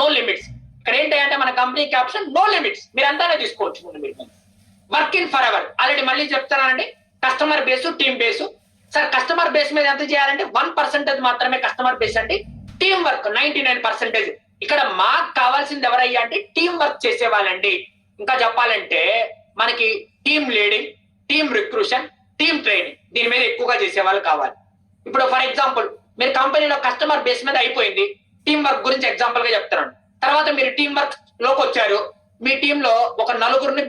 No limits ఇక్కడ ఏంటంటే మన కంపెనీ క్యాప్షన్ నో లిమిట్స్ మీరు అంతానే తీసుకోవచ్చు ముందు మీరు. Work in Forever already మళ్ళీ చెప్తానండి customer base team base sir customer base మీద ఎంత చేయాలంటే వన్ పర్సెంటేజ్ మాత్రమే కస్టమర్ బేస్ అండి. Team work ninety nine percentage ఇక్కడ మాకు కావాల్సింది ఎవరయ్యా అంటే టీమ్ వర్క్ చేసేవాళ్ళండి. ఇంకా చెప్పాలంటే మనకి team leading team recruitment team training దీని మీద ఎక్కువగా చేసే వాళ్ళు కావాలి. ఇప్పుడు ఫర్ ఎగ్జాంపుల్ మీరు కంపెనీలో కస్టమర్ బేస్ మీద అయిపోయింది. టీం వర్క్ గురించి ఎగ్జాంపుల్గా చెప్తున్నాను తర్వాత మీరు టీం వర్క్లోకి వచ్చారు. మీ టీంలో లో ఒక నలుగురిని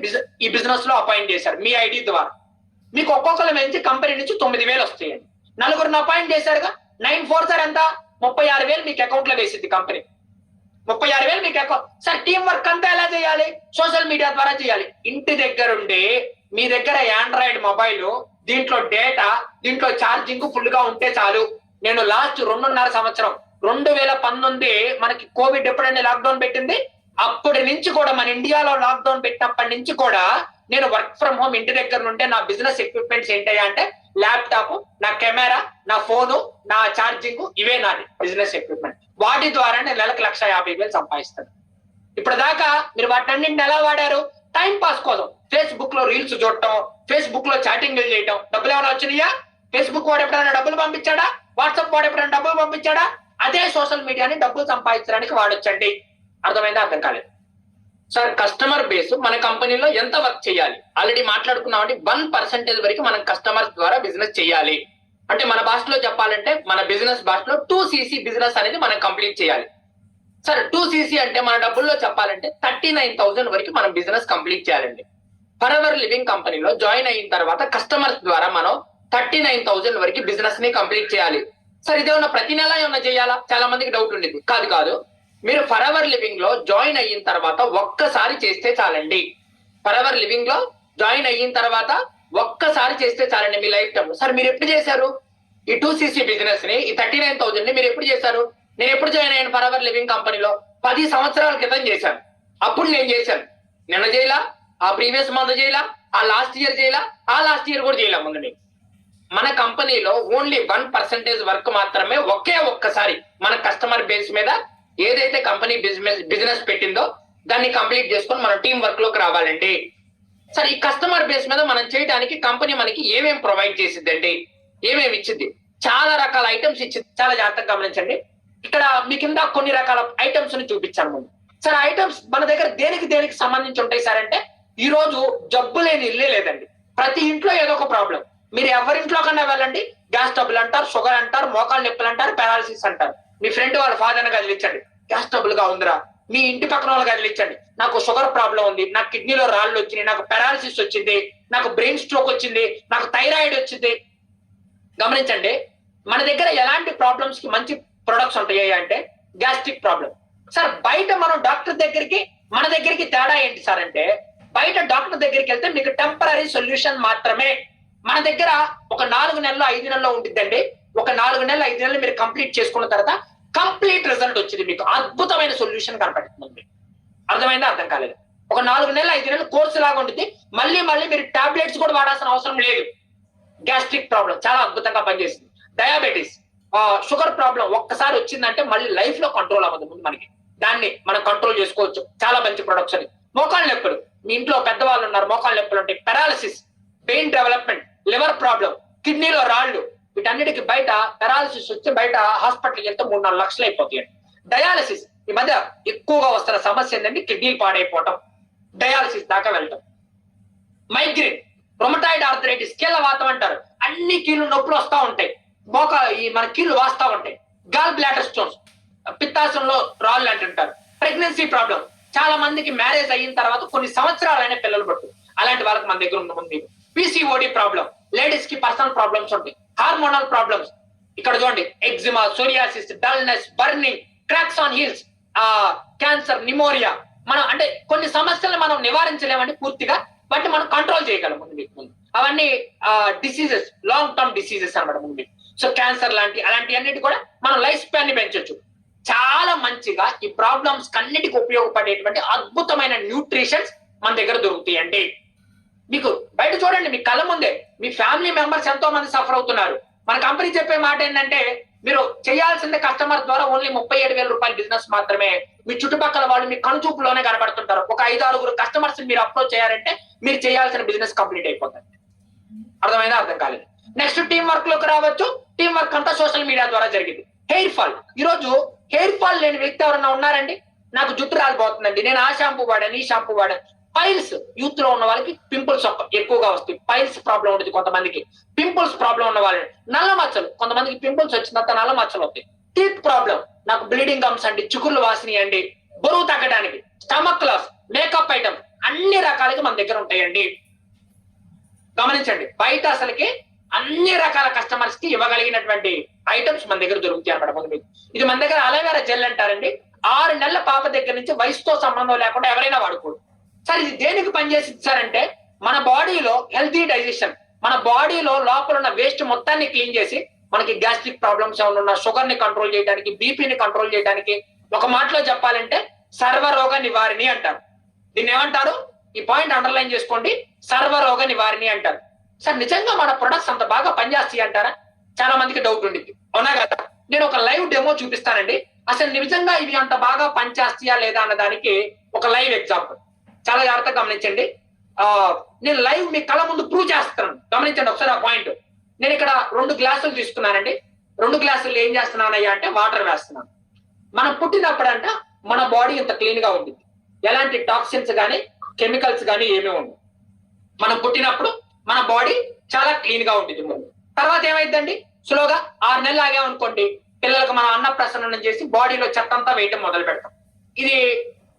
ఈ బిజినెస్లో అపాయింట్ చేశారు. మీ ఐడి ద్వారా. మీకు ఒక్కొక్కరు నుంచి కంపెనీ నుంచి తొమ్మిది వేలు వస్తాయండి. నలుగురిని అపాయింట్ చేశారుగా నైన్ ఫోర్ సార్ ఎంత? ముప్పై ఆరు వేలు మీకు అకౌంట్లో వేసింది కంపెనీ ముప్పై ఆరు వేలు మీకు అకౌంట్ సార్ టీం వర్క్ అంతా ఎలా చేయాలి? సోషల్ మీడియా ద్వారా చేయాలి. ఇంటి దగ్గర ఉండి మీ దగ్గర ఆండ్రాయిడ్ మొబైల్ దీంట్లో డేటా దీంట్లో ఛార్జింగ్ ఫుల్గా ఉంటే చాలు. నేను లాస్ట్ రెండున్నర సంవత్సరం రెండు వేల పంతొమ్మిది మనకి కోవిడ్ ఎప్పుడైనా లాక్డౌన్ పెట్టింది? అప్పటి నుంచి కూడా మన ఇండియాలో లాక్డౌన్ పెట్టినప్పటి నుంచి కూడా నేను వర్క్ ఫ్రమ్ హోమ్ ఇంటి దగ్గర నుండే నా బిజినెస్ ఎక్విప్మెంట్స్ ఏంటయ్యా అంటే ల్యాప్టాప్ నా కెమెరా నా ఫోను నా ఛార్జింగ్ ఇవే నాది బిజినెస్ ఎక్విప్మెంట్. వాటి ద్వారా నేను నెలకు లక్ష యాభై వేలు సంపాదిస్తాను. ఇప్పుడు దాకా మీరు వాటన్నింటిని ఎలా వాడారు? టైం పాస్ కోసం. ఫేస్బుక్లో రీల్స్ చూడటం ఫేస్బుక్లో చాటింగ్ చేయటం. డబ్బులు ఏమైనా వచ్చినాయా? ఫేస్బుక్ వాడు ఎప్పుడైనా డబ్బులు పంపించాడా? వాట్సాప్ వాడు ఎప్పుడైనా డబ్బులు పంపించాడా? అదే సోషల్ మీడియాని డబ్బులు సంపాదించడానికి వాడొచ్చండి. అర్థమైందా? అర్థం కాలేదు. సార్ కస్టమర్ బేస్ మన కంపెనీలో ఎంత వర్క్ చేయాలి? ఆల్రెడీ మాట్లాడుకున్నామంటే వన్ పర్సెంటేజ్ వరకు మనం కస్టమర్స్ ద్వారా బిజినెస్ చేయాలి. అంటే మన భాషలో చెప్పాలంటే మన బిజినెస్ భాషలో టూ సీసీ బిజినెస్ అనేది మనం కంప్లీట్ చేయాలి. సార్ టూ సీసీ అంటే మన డబ్బుల్లో చెప్పాలంటే థర్టీ నైన్ థౌసండ్ వరకు మనం బిజినెస్ కంప్లీట్ చేయాలండి. ఫర్ అవర్ లివింగ్ కంపెనీలో జాయిన్ అయిన తర్వాత కస్టమర్స్ ద్వారా మనం థర్టీ నైన్ థౌసండ్ వరకు బిజినెస్ని కంప్లీట్ చేయాలి. సరే ఇదేమన్నా ప్రతి నెల ఏమన్నా చేయాలా? చాలా మందికి డౌట్ ఉండేది కాదు కాదు. మీరు ఫర్ అవర్ లివింగ్లో జాయిన్ అయిన తర్వాత ఒక్కసారి చేస్తే చాలండి. ఫర్ అవర్ లివింగ్లో జాయిన్ అయిన తర్వాత ఒక్కసారి చేస్తే చాలండి మీ లైఫ్ టైం. సార్ మీరు ఎప్పుడు చేశారు? ఈ టూ సీసీ బిజినెస్ని ఈ థర్టీ నైన్ థౌసండ్ని మీరు ఎప్పుడు చేశారు? నేను ఎప్పుడు జాయిన్ అయ్యాను ఫర్ అవర్ లివింగ్ కంపెనీలో పది సంవత్సరాల క్రితం చేశాను. అప్పుడు నేను చేశాను. నిన్న చేయలా? ఆ ప్రీవియస్ మంత్ చేయలా? ఆ లాస్ట్ ఇయర్ చేయలా? ఆ లాస్ట్ ఇయర్ కూడా చేయలే? ముందు నేను మన కంపెనీలో ఓన్లీ వన్ పర్సెంటేజ్ వర్క్ మాత్రమే ఒకే ఒక్కసారి మన కస్టమర్ బేస్ మీద ఏదైతే కంపెనీ బిజినెస్ బిజినెస్ పెట్టిందో దాన్ని కంప్లీట్ చేసుకొని మనం టీం వర్క్లోకి రావాలండి. సరే ఈ కస్టమర్ బేస్ మీద మనం చేయడానికి కంపెనీ మనకి ఏమేమి ప్రొవైడ్ చేసిద్దండి? ఏమేమి ఇచ్చింది చాలా రకాల ఐటమ్స్ ఇచ్చింది చాలా జాగ్రత్తగా గమనించండి. ఇక్కడ మీ కింద కొన్ని రకాల ఐటమ్స్ని చూపించాను ముందు. సరే ఐటమ్స్ మన దగ్గర దేనికి దేనికి సంబంధించి ఉంటాయి సార్ అంటే ఈ రోజు జబ్బు లేని ఇల్లే లేదండి. ప్రతి ఇంట్లో ఏదో ఒక ప్రాబ్లం మీరు ఎవరింట్లో కన్నా వెళ్ళండి? గ్యాస్ ట్రబుల్ అంటారు షుగర్ అంటారు మోకాలు నొప్పులు అంటారు పారాలసిస్ అంటారు. మీ ఫ్రెండ్ వాళ్ళ ఫాదర్ కదిలించండి. గ్యాస్ ట్రబుల్గా ఉందిరా. మీ ఇంటి పక్కన వాళ్ళు కదిలించండి. నాకు షుగర్ ప్రాబ్లం ఉంది. నాకు కిడ్నీలో రాళ్ళు వచ్చినాయి. నాకు పారాలసిస్ వచ్చింది. నాకు బ్రెయిన్ స్ట్రోక్ వచ్చింది. నాకు థైరాయిడ్ వచ్చింది. గమనించండి మన దగ్గర ఎలాంటి ప్రాబ్లమ్స్కి మంచి ప్రొడక్ట్స్ ఉంటాయి అంటే గ్యాస్ట్రిక్ ప్రాబ్లం సార్ బయట మనం డాక్టర్ దగ్గరికి మన దగ్గరికి తేడా ఏంటి సార్ అంటే బయట డాక్టర్ దగ్గరికి వెళ్తే మీకు టెంపరీ సొల్యూషన్ మాత్రమే మన దగ్గర ఒక నాలుగు నెలలు ఐదు నెలలు ఉంటుందండి ఒక నాలుగు నెలలు ఐదు నెలలు మీరు కంప్లీట్ చేసుకున్న తర్వాత కంప్లీట్ రిజల్ట్ వచ్చింది మీకు. అద్భుతమైన సొల్యూషన్ కనపడుతుంది మీకు అర్థమైందా? అర్థం కాలేదు. ఒక నాలుగు నెలలు ఐదు నెలలు కోర్సు లాగా ఉంటుంది మళ్ళీ మళ్ళీ మీరు టాబ్లెట్స్ కూడా వాడాల్సిన అవసరం లేదు. గ్యాస్ట్రిక్ ప్రాబ్లం చాలా అద్భుతంగా పనిచేసింది. డయాబెటీస్ షుగర్ ప్రాబ్లం ఒక్కసారి వచ్చిందంటే మళ్ళీ లైఫ్లో కంట్రోల్ అవ్వదు ముందు మనకి. దాన్ని మనం కంట్రోల్ చేసుకోవచ్చు. చాలా మంచి ప్రొడక్ట్స్ అని మోకాళ్ళ నొప్పులు. మీ ఇంట్లో పెద్దవాళ్ళు ఉన్నారు. మోకాళ్ళ నొప్పులు ఉంటాయి paralysis pain development liver problem కిడ్నీలో రాళ్ళు వీటన్నిటికి బయట పెరాలసిస్ వచ్చి బయట హాస్పిటల్కి వెళ్తే మూడు నాలుగు లక్షలు అయిపోతాయండి డయాలసిస్ ఈ మధ్య ఎక్కువగా వస్తున్న సమస్య ఏంటంటే కిడ్నీలు పాడైపోవటం డయాలసిస్ దాకా వెళ్ళటం. మైగ్రేన్ రొమటాయిడ్ ఆర్థరైటిస్ కీళ్ళ వాతం అంటారు. అన్ని కీళ్ళు నొప్పులు వస్తూ ఉంటాయి. మోక ఈ మన కీళ్ళు వాస్తూ ఉంటాయి. గాల్ బ్లాడర్ స్టోన్స్ పిత్తాశంలో రాళ్ళు అంటుంటారు ప్రెగ్నెన్సీ ప్రాబ్లం చాలా మందికి మ్యారేజ్ అయిన తర్వాత కొన్ని సంవత్సరాలైన పిల్లలు పట్టు అలాంటి వాళ్ళకి మన దగ్గర ఉంది పీసీఓడి ప్రాబ్లం లేడీస్కి పర్సనల్ ప్రాబ్లమ్స్ ఉంటాయి. హార్మోనల్ ప్రాబ్లమ్స్ ఇక్కడ చూడండి eczema psoriasis dullness burning cracks on heels ఆ క్యాన్సర్ నిమోరియా మనం అంటే కొన్ని సమస్యలు మనం నివారించలేమండి పూర్తిగా వాటిని మనం కంట్రోల్ చేయగలం ముందు మీకు ముందు. అవన్నీ డిసీజెస్ లాంగ్ టర్మ్ డిసీజెస్ అన్నమాట ముందు మీకు. సో క్యాన్సర్ లాంటి అలాంటి అన్నిటి కూడా మనం లైఫ్ స్పాన్ని పెంచొచ్చు. చాలా మంచిగా ఈ ప్రాబ్లమ్స్ అన్నిటికి ఉపయోగపడేటువంటి అద్భుతమైన న్యూట్రిషన్స్ మన దగ్గర దొరుకుతాయి అంటే మీకు బయట చూడండి మీ కళ్ళ ముందే. మీ ఫ్యామిలీ మెంబర్స్ ఎంతో మంది సఫర్ అవుతున్నారు. మన కంపెనీ చెప్పే మాట ఏంటంటే మీరు చేయాల్సిందే కస్టమర్ ద్వారా ఓన్లీ ముప్పై ఏడు వేల రూపాయల బిజినెస్ మాత్రమే. మీ చుట్టుపక్కల వాళ్ళు మీ కనుచూపులోనే కనబడుతుంటారు ఒక ఐదు ఆరుగురు కస్టమర్స్ మీరు అప్రోచ్ చేయారంటే మీరు చేయాల్సిన బిజినెస్ కంప్లీట్ అయిపోతుంది. అర్థమైనా అర్థం కాలేదు. నెక్స్ట్ టీం వర్క్లోకి రావచ్చు. టీం వర్క్ అంతా సోషల్ మీడియా ద్వారా జరిగింది. Hair fall. ఈ రోజు హెయిర్ ఫాల్ లేని వ్యక్తి ఎవరన్నా ఉన్నారండి? నాకు జుట్టు రాలిపోతుందండి. నేను ఆ షాంపూ వాడాను ఈ షాంపూ వాడాను. పైల్స్ యూత్లో ఉన్న వాళ్ళకి పింపుల్స్ ఎక్కువగా వస్తాయి. పైల్స్ ప్రాబ్లం ఉంటుంది కొంతమందికి. పింపుల్స్ ప్రాబ్లం ఉన్న వాళ్ళని నల్ల మచ్చలు కొంతమందికి పింపుల్స్ వచ్చిన తర్వాత నల్ల మచ్చలు వస్తాయి టీత్ ప్రాబ్లం నాకు బ్లీడింగ్ గమ్స్ అండి చిగుళ్ళు వాసిని అండి. బరువు తగ్గడానికి స్టమక్ లాస్ మేకప్ ఐటమ్ అన్ని రకాలుగా మన దగ్గర ఉంటాయండి. గమనించండి బయట అసలుకి అన్ని రకాల కస్టమర్స్కి ఇవ్వగలిగినటువంటి ఐటమ్స్ మన దగ్గర దొరుకుతాయి అనమాట ముందు ఇది మన దగ్గర అలవేరా జెల్ అంటారండి. ఆరు నెలల పాప దగ్గర నుంచి వయసుతో సంబంధం లేకుండా ఎవరైనా వాడుకోడు సార్ ఇది దేనికి పనిచేసింది సార్ అంటే మన బాడీలో హెల్తీ డైజెషన్ మన బాడీలో లోపల ఉన్న వేస్ట్ మొత్తాన్ని క్లీన్ చేసి మనకి గ్యాస్ట్రిక్ ప్రాబ్లమ్స్ ఏమైనా ఉన్న షుగర్ని కంట్రోల్ చేయడానికి బీపీని కంట్రోల్ చేయడానికి ఒక మాటలో చెప్పాలంటే సర్వరోగ నివారిణి అంటారు. దీన్ని ఏమంటారు? ఈ పాయింట్ అండర్లైన్ చేసుకోండి సర్వరోగ నివారిణి అంటారు. సార్ నిజంగా మన ప్రొడక్ట్స్ అంత బాగా పనిచేస్తాయి అంటారా? చాలా మందికి డౌట్ ఉండింది అవునా కదా? నేను ఒక లైవ్ డెమో చూపిస్తానండి. అసలు నిజంగా ఇవి అంత బాగా పనిచేస్తాయా లేదా అన్న దానికి ఒక లైవ్ ఎగ్జాంపుల్ చాలా జాగ్రత్తగా గమనించండి. నేను లైవ్ మీ కళ ముందు ప్రూవ్ చేస్తున్నాను. గమనించండి ఒకసారి ఆ పాయింట్. నేను ఇక్కడ రెండు గ్లాసులు తీసుకున్నానండి. రెండు గ్లాసులు ఏం చేస్తున్నానయ్యా అంటే వాటర్ వేస్తున్నాను. మనం పుట్టినప్పుడంట మన బాడీ ఇంత క్లీన్గా ఉంటుంది ఎలాంటి టాక్సిన్స్ కానీ కెమికల్స్ కానీ ఏమీ ఉండవు. మనం పుట్టినప్పుడు మన బాడీ చాలా క్లీన్గా ఉంటుంది తర్వాత ఏమైందండి? స్లోగా ఆరు నెలలు ఆగామనుకోండి పిల్లలకు మనం అన్నప్రసన్నం చేసి బాడీలో చెత్త అంతా వేయటం మొదలు పెడతాం ఇది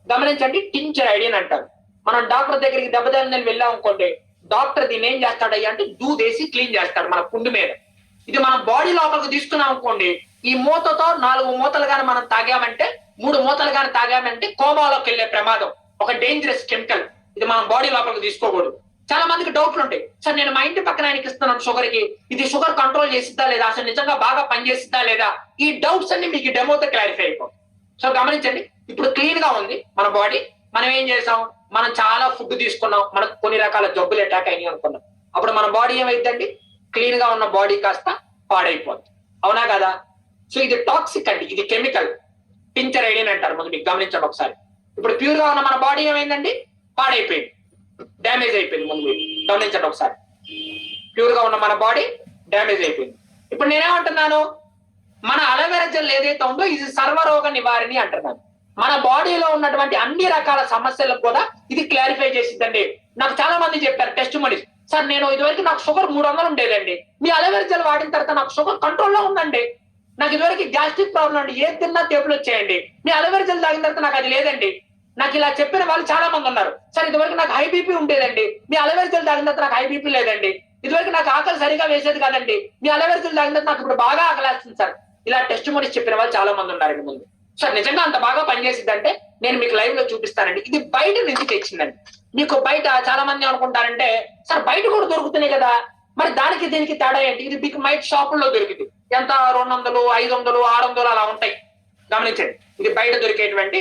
గమనించండి టించర్ ఐడియన్ అంటారు. మనం డాక్టర్ దగ్గరికి దెబ్బతలని వెళ్ళాం అనుకోండి డాక్టర్ దీన్ని ఏం చేస్తాడయ్యా అంటే దూదేసి క్లీన్ చేస్తాడు మన పుండు మీద. ఇది మనం బాడీ లోపలికి తీసుకున్నాం అనుకోండి ఈ మూతతో నాలుగు మూతలు గాని మనం తాగామంటే మూడు మూతలు గాని తాగామంటే కోమాలోకి వెళ్ళే ప్రమాదం ఒక డేంజరస్ కెమికల్ ఇది మనం బాడీ లోపలికి తీసుకోకూడదు. చాలా మందికి డౌట్లు ఉంటాయి. సార్ నేను మా ఇంటి పక్కన ఆయనకి ఇస్తున్నాను షుగర్కి ఇది షుగర్ కంట్రోల్ చేసిద్దా లేదా? అసలు నిజంగా బాగా పనిచేసిద్దా లేదా? ఈ డౌట్స్ అన్ని మీకు డెమోతో క్లారిఫై అయిపోతుంది సో గమనించండి ఇప్పుడు క్లీన్గా ఉంది మన బాడీ మనం ఏం చేసాం? మనం చాలా ఫుడ్ తీసుకున్నాం. మనకు కొన్ని రకాల జబ్బులు అటాక్ అయినాయి అనుకున్నాం. అప్పుడు మన బాడీ ఏమైందండి? క్లీన్గా ఉన్న బాడీ కాస్త పాడైపోతుంది అవునా కదా? సో ఇది టాక్సిక్ అండి. ఇది కెమికల్ పింఛర్ ఐడియన్ అంటారు. ముందు మీకు గమనించండి ఒకసారి. ఇప్పుడు ప్యూర్గా ఉన్న మన బాడీ ఏమైందండి? పాడైపోయింది. డ్యామేజ్ అయిపోయింది ముందు గమనించండి ఒకసారి. ప్యూర్గా ఉన్న మన బాడీ డ్యామేజ్ అయిపోయింది. ఇప్పుడు నేనేమంటున్నాను? మన అలవేరా జెల్ ఏదైతే ఉందో ఇది సర్వరోగ నివారిణి అంటున్నాను. మన బాడీలో ఉన్నటువంటి అన్ని రకాల సమస్యలకు కూడా ఇది క్లారిఫై చేసిందండి నాకు చాలా మంది చెప్పారు టెస్ట్ మనీ సార్ నేను ఇదివరకు నాకు షుగర్ మూడు వందలు ఉండేదండి. మీ అలవేరా జెల్ వాడిన తర్వాత నాకు షుగర్ కంట్రోల్లో ఉందండి. నాకు ఇదివరకు గ్యాస్ట్రిక్ ప్రాబ్లం అండి. ఏది తిన్నా టేబుల్ వచ్చేయండి. మీ అలవేరా జెల్ తాగిన తర్వాత నాకు అది లేదండి. నాకు ఇలా చెప్పిన వాళ్ళు చాలా మంది ఉన్నారు. సార్ ఇదివరకు నాకు హై బీపీ ఉండేదండి. మీ అలవేరా జెల్ తాగిన తర్వాత నాకు హై బీపీ లేదండి. ఇదివరకు నాకు ఆకలి సరిగా వేసేది కాదండి. మీ అలవేరా జెల్ తాగిన తర్వాత నాకు ఇప్పుడు బాగా ఆకలి వేస్తుంది సార్. ఇలా టెస్ట్ మోడీస్ చెప్పిన వాళ్ళు చాలా మంది ఉన్నారండి ముందు. సార్ నిజంగా అంత బాగా పనిచేసిందంటే నేను మీకు లైవ్లో చూపిస్తానండి. ఇది బయట నుంచి తెచ్చిందండి. మీకు బయట చాలా మంది అనుకుంటారంటే సార్ బయట కూడా దొరుకుతున్నాయి కదా. మరి దానికి దీనికి తేడా ఏంటి? ఇది మీకు మైట్ షాపుల్లో దొరికింది. ఎంత? రెండు వందలు ఐదు వందలు ఆరు వందలు అలా ఉంటాయి. గమనించండి. ఇది బయట దొరికేటువంటి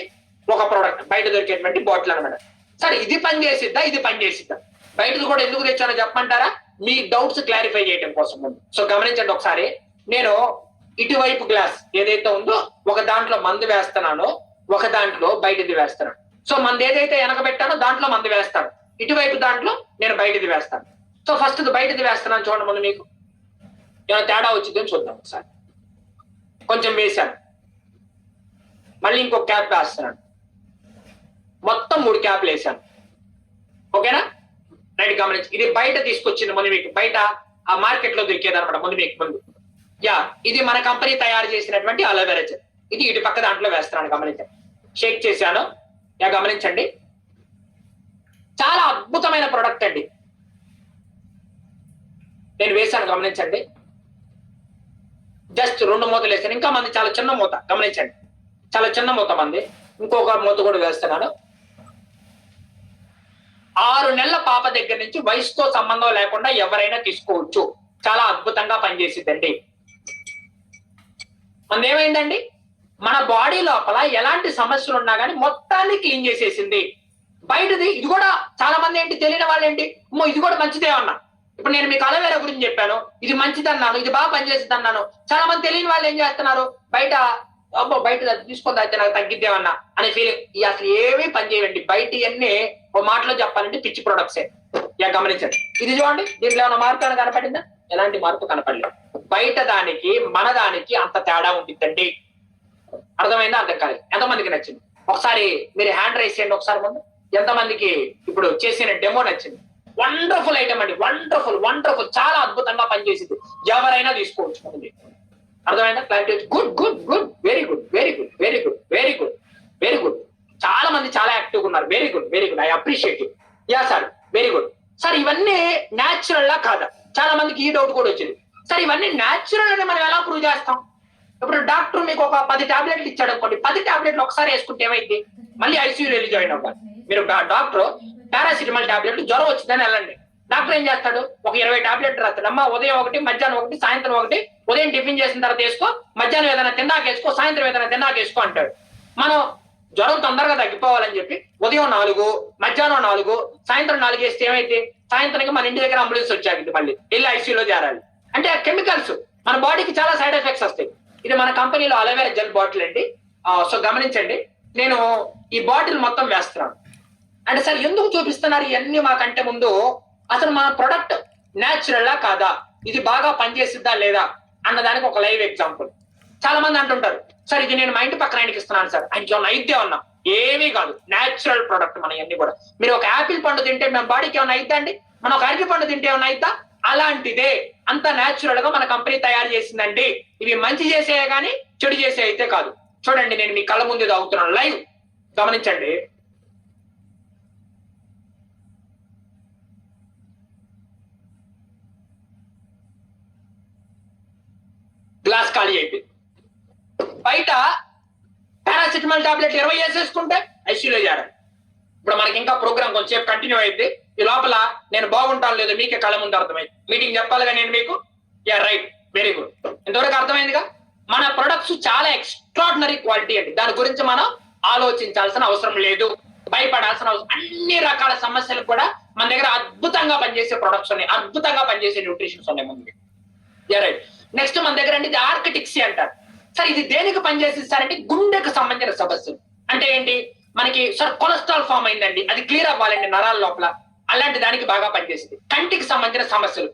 ఒక ప్రోడక్ట్ బయట దొరికేటువంటి బాటిల్ అనమాట సార్ ఇది పని చేసిద్దా ఇది పని చేసిద్దా బయటది కూడా ఎందుకు తెచ్చానో చెప్పమంటారా? మీ డౌట్స్ క్లారిఫై చేయడం కోసం. ముందు సో గమనించండి ఒకసారి. నేను ఇటువైపు గ్లాస్ ఏదైతే ఉందో ఒక దాంట్లో మందు వేస్తున్నానో ఒక దాంట్లో బయటది వేస్తున్నాను సో మంది ఏదైతే వెనకబెట్టానో దాంట్లో మందు వేస్తాను. ఇటువైపు దాంట్లో నేను బయటది వేస్తాను. సో ఫస్ట్ బయటది వేస్తున్నాను చూడండి ముందు మీకు. ఏమైనా తేడా వచ్చిందని చూద్దాం ఒకసారి. కొంచెం వేశాను. మళ్ళీ ఇంకో క్యాప్ వేస్తున్నాను. మొత్తం మూడు క్యాప్లు వేసాను ఓకేనా? రైట్ గమనించి. ఇది బయట తీసుకొచ్చింది ముందు మీకు. బయట ఆ మార్కెట్లో దొరికేది అనమాట ముందు మీకు ముందు. యా ఇది మన కంపెనీ తయారు చేసినటువంటి అలోవెరా జెల్ ఇది ఇటు పక్క దాంట్లో వేస్తున్నాను గమనించండి. షేక్ చేశాను. యా గమనించండి. చాలా అద్భుతమైన ప్రొడక్ట్ అండి. నేను వేశాను గమనించండి. జస్ట్ రెండు మూతలు వేసాను ఇంకా మంది చాలా చిన్న మూత గమనించండి. చాలా చిన్న మూత మంది. ఇంకొక మూత కూడా వేస్తున్నాను. ఆరు నెలల పాప దగ్గర నుంచి వయసుతో సంబంధం లేకుండా ఎవరైనా తీసుకోవచ్చు. చాలా అద్భుతంగా పనిచేసిద్దండి. మంది ఏమైందండి మన బాడీ లోపల ఎలాంటి సమస్యలు ఉన్నా కానీ మొత్తాన్ని క్లీన్ చేసేసింది. బయటది ఇది కూడా చాలా మంది ఏంటి తెలియని వాళ్ళు ఏంటి? అమ్మో ఇది కూడా మంచిదే అన్నా. ఇప్పుడు నేను మీకు అలవేరా గురించి చెప్పాను. ఇది మంచిది అన్నాను ఇది బాగా పనిచేసింది అన్నాను చాలా మంది తెలియని వాళ్ళు ఏం చేస్తున్నారు? బయట అబ్బో బయట అది తీసుకొని అయితే నాకు తగ్గిద్దేమన్నా అనే ఫీలింగ్ అసలు ఏమీ పని చేయండి బయట అన్ని ఓ మాటలో చెప్పాలంటే పిచ్చి ప్రొడక్ట్సే యా గమనించండి. ఇది చూడండి దీంట్లో ఏమైనా మార్పు ఏమైనా కనపడిందా? ఎలాంటి మార్పు కనపడలేదు. బయట దానికి మన దానికి అంత తేడా ఉండిద్దండి. అర్థమైందా అర్థం కాలేదు ఎంతమందికి నచ్చింది? ఒకసారి మీరు హ్యాండ్ రైస్ చేయండి ఒకసారి ముందు. ఎంతమందికి ఇప్పుడు చేసిన డెమో నచ్చింది? వండర్ఫుల్ ఐటమ్ అండి. వండర్ఫుల్ వండర్ఫుల్ చాలా అద్భుతంగా పనిచేసింది. ఎవరైనా తీసుకోవచ్చు అర్థమైందా? Clarity good good good very good very good very good very good very good చాలా మంది చాలా యాక్టివ్ ఉన్నారు. Very good very good I appreciate you yeah sir very good sir ఇవన్నీ న్యాచురల్ లా కాదా? చాలా మందికి ఈ డౌట్ కూడా వచ్చింది. సార్ ఇవన్నీ న్యాచురల్ అని మనం ఎలా ప్రూవ్ చేస్తాం? ఇప్పుడు డాక్టర్ మీకు ఒక పది టాబ్లెట్లు ఇచ్చాడు అనుకోండి పది టాబ్లెట్లు ఒకసారి వేసుకుంటే ఏమైంది? మళ్ళీ ఐసీయూలో వెళ్ళి జాయిన్ అవ్వాలి మీరు డాక్టర్ పారాసిటమాల్ టాబ్లెట్ జ్వరం వచ్చిందని వెళ్ళండి. డాక్టర్ ఏం చేస్తాడు? ఒక ఇరవై టాబ్లెట్ రాస్తాడు. అమ్మ ఉదయం ఒకటి మధ్యాహ్నం ఒకటి సాయంత్రం ఒకటి ఉదయం టిఫిన్ చేసిన తర్వాత వేసుకో మధ్యాహ్నం ఏదైనా తిన్నాక వేసుకో సాయంత్రం ఏదైనా తిన్నాక వేసుకో అంటాడు. మనం జ్వరం తొందరగా తగ్గిపోవాలని చెప్పి ఉదయం నాలుగు మధ్యాహ్నం నాలుగు సాయంత్రం నాలుగు వేస్తే ఏమైతే? సాయంత్రానికి మన ఇంటి దగ్గర అంబులెన్స్ వచ్చాక మళ్ళీ. వెళ్ళి ఐసీయూలో చేరాలి. అంటే కెమికల్స్ మన బాడీకి చాలా సైడ్ ఎఫెక్ట్స్ వస్తాయి. ఇది మన కంపెనీలో అలోవేరా జెల్ బాటిల్ అండి. సో గమనించండి. నేను ఈ బాటిల్ మొత్తం వేస్తున్నాను. అంటే సార్ ఎందుకు చూపిస్తున్నారు ఇవన్నీ మాకంటే ముందు? అసలు మన ప్రొడక్ట్ న్యాచురల్లా కాదా? ఇది బాగా పనిచేసిద్దా లేదా? అన్నదానికి ఒక లైవ్ ఎగ్జాంపుల్ చాలా మంది అంటుంటారు సార్ ఇది నేను మా ఇంటి పక్కన ఆయనకి ఇస్తున్నాను సార్. ఆయనకి ఏమన్నా అయితే ఉన్నా? ఏమీ కాదు. న్యాచురల్ ప్రొడక్ట్ మన ఇవన్నీ కూడా. మీరు ఒక యాపిల్ పండు తింటే మన బాడీకి ఏమైనా అయిద్దా అండి? మనం ఒక అరటి పండు తింటే ఏమైనా అయిద్దా? అలాంటిదే అంత న్యాచురల్గా మన కంపెనీ తయారు చేసిందండి. ఇవి మంచి చేసే గానీ చెడు చేసే అయితే కాదు. చూడండి నేను మీ కళ్ళ ముందు తాగుతున్నాను. లైవ్. గమనించండి. గ్లాస్ ఖాళీ అయిపోయింది. బయట పారాసిటమాల్ టాబ్లెట్ ఇరవై వేసేసుకుంటే ఐసీలో చేరాలి. ఇప్పుడు మనకి ఇంకా ప్రోగ్రామ్ కొంచెం కంటిన్యూ అయింది. ఈ లోపల నేను బాగుంటాను లేదు మీకే కళ ముందు అర్థమైంది. మీటింగ్ చెప్పాలిగా నేను మీకు? యా రైట్ వెరీ గుడ్ ఇంతవరకు అర్థమైందిగా? మన ప్రొడక్ట్స్ చాలా ఎక్స్ట్రాడినరీ క్వాలిటీ అండి. దాని గురించి మనం ఆలోచించాల్సిన అవసరం లేదు. భయపడాల్సిన అవసరం అన్ని రకాల సమస్యలు కూడా మన దగ్గర అద్భుతంగా పనిచేసే ప్రొడక్ట్స్ ఉన్నాయి. అద్భుతంగా పనిచేసే న్యూట్రిషన్స్ ఉన్నాయి ముందు రైట్ నెక్స్ట్ మన దగ్గర అంటే ఇది ఆర్కిటిక్సీ అంటారు. సార్ ఇది దేనికి పనిచేసిస్తారంటే గుండెకు సంబంధించిన సమస్యలు. అంటే ఏంటి? మనకి సార్ కొలెస్ట్రాల్ ఫామ్ అయిందండి. అది క్లియర్ అవ్వాలండి నరాల లోపల. అలాంటి దానికి బాగా పనిచేసింది. కంటికి సంబంధించిన సమస్యలు.